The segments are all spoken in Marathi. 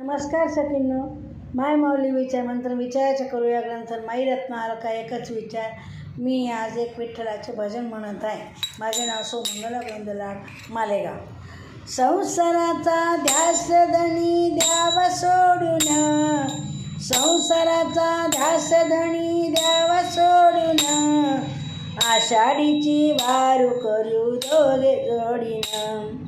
नमस्कार सखींनो. माय माऊली विचार मंत्र विचारायचं करूया. ग्रंथन माई रत्नार का एकच विचार. मी आज एक विठ्ठलाचे भजन म्हणत आहे. माझे नाव सोमंगला गोंदलाड मालेगाव. संसाराचा ध्यास धणी द्याव सोडून. संसाराचा ध्यास धणी द्याव सोडून. आषाढीची वारू करू दोघे जोडीनं.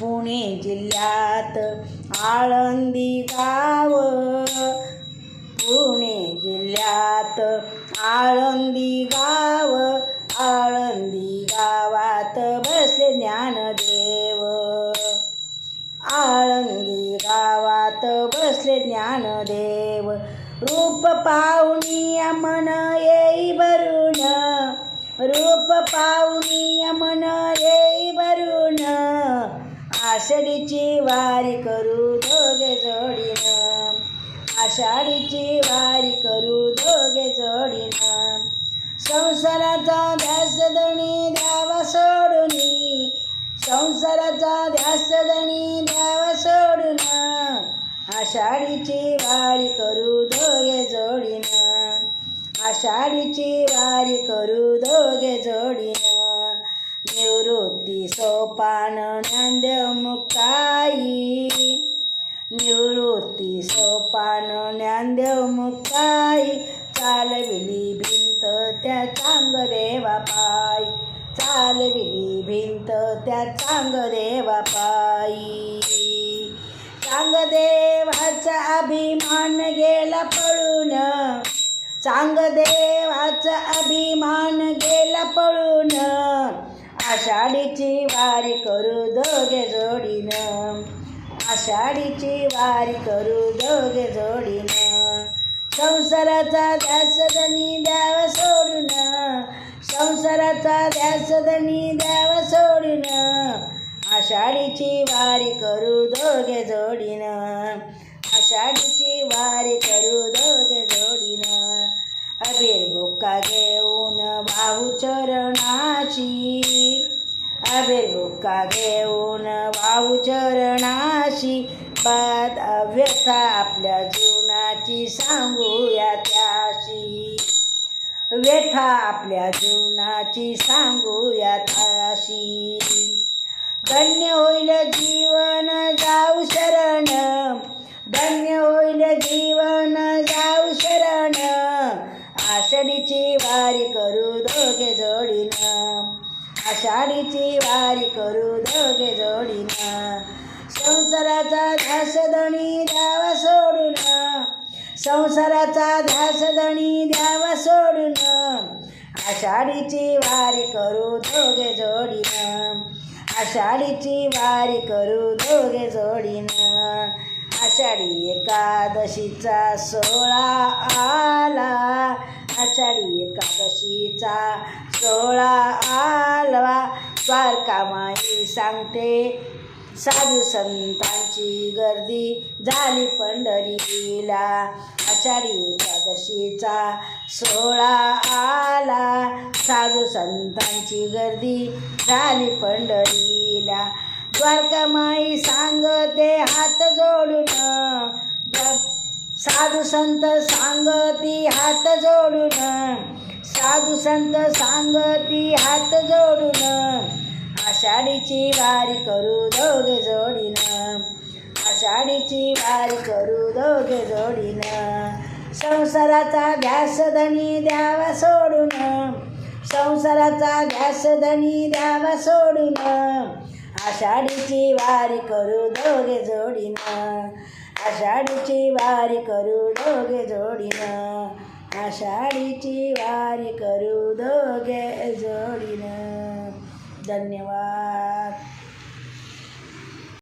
पुणे जिल्ह्यात आळंदी गाव. पुणे जिल्ह्यात आळंदी गाव. आळंदी गावात बसले ज्ञानदेव. आळंदी गावात बसले ज्ञानदेव. रूप पाहुणी मन येई भरून रूप पाहुणी आषाढीची वारी करू दोघे जोडीनं. आषाढीची वारी करू दोघे जोडीनं. संसाराचा ध्यास दणी द्यावा सोडून. संसाराचा ध्यास दणी द्यावा सोडून. आषाढीची वारी करू दोघे जोडीनं. आषाढीची वारी करू दोघे जोडीनं. निवृत्ती सोपान ज्ञानदेव मुक्ताई निवृत्ती सोपान ज्ञानदेव मुक्ताई चालविली भिंत त्या चांग देवा पायी चालविली भिंत त्या चांग देवा पायी चांगदेवाचा अभिमान गेला पळून. चांगदेवाचा अभिमान आषाढीची वारी करू दोघे जोडीनं. आषाढीची वारी करू दोघे जोडीनं. संसाराचा ध्यास धनी द्याव सोडून. संसाराचा ध्यास धनी द्याव सोडून. आषाढीची वारी करू दोघे जोडीनं. आषाढीची वारी करू दोघे जोडीनं. अबीर बुक्का घेऊन भाऊ चरणाची अरे बुक्का घेऊन वाहू चरणाशी. बाद व्यथा आपल्या जीवनाची सांगूया त्याशी. व्यथा आपल्या जीवनाची सांगूया त्याशी. धन्य होईल जीवन जाऊ शरण. धन्य होईल जीवन आषाढीची वारी करू दोघे जोडीनं. संसाराचा ध्यास धणी द्यावा सोडून. संसाराचा ध्यास द्यावा सोडून. आषाढीची वारी करू दोघे जोडीनं. आषाढीची वारी करू दोघे जोडीनं. आषाढी एकादशीचा सोळा आला. आषाढी एकादशीचा सोळा आला द्वारकामाई सांगते. साधू संतांची गर्दी झाली पंढरीला. आषाढी एकादशीचा सोहळा आला. साधू संतांची गर्दी झाली पंढरीला. द्वारकामाई सांगते हात जोडून. साधू संत सांगती हात जोडून. साधू संत सांगती हात जोडून. आषाढीची वारी करू दोघे जोडीनं. आषाढीची वारी करू दोघे जोडीनं. संसाराचा ध्यास धनी द्यावा सोडून. संसाराचा ध्यास धनी द्यावा सोडून. आषाढीची वारी करू दोघे जोडीनं. आषाढीची वारी करू दोघे जोडीनं. आषाढीची वारी करू दोघे जोडीनं. धन्यवाद.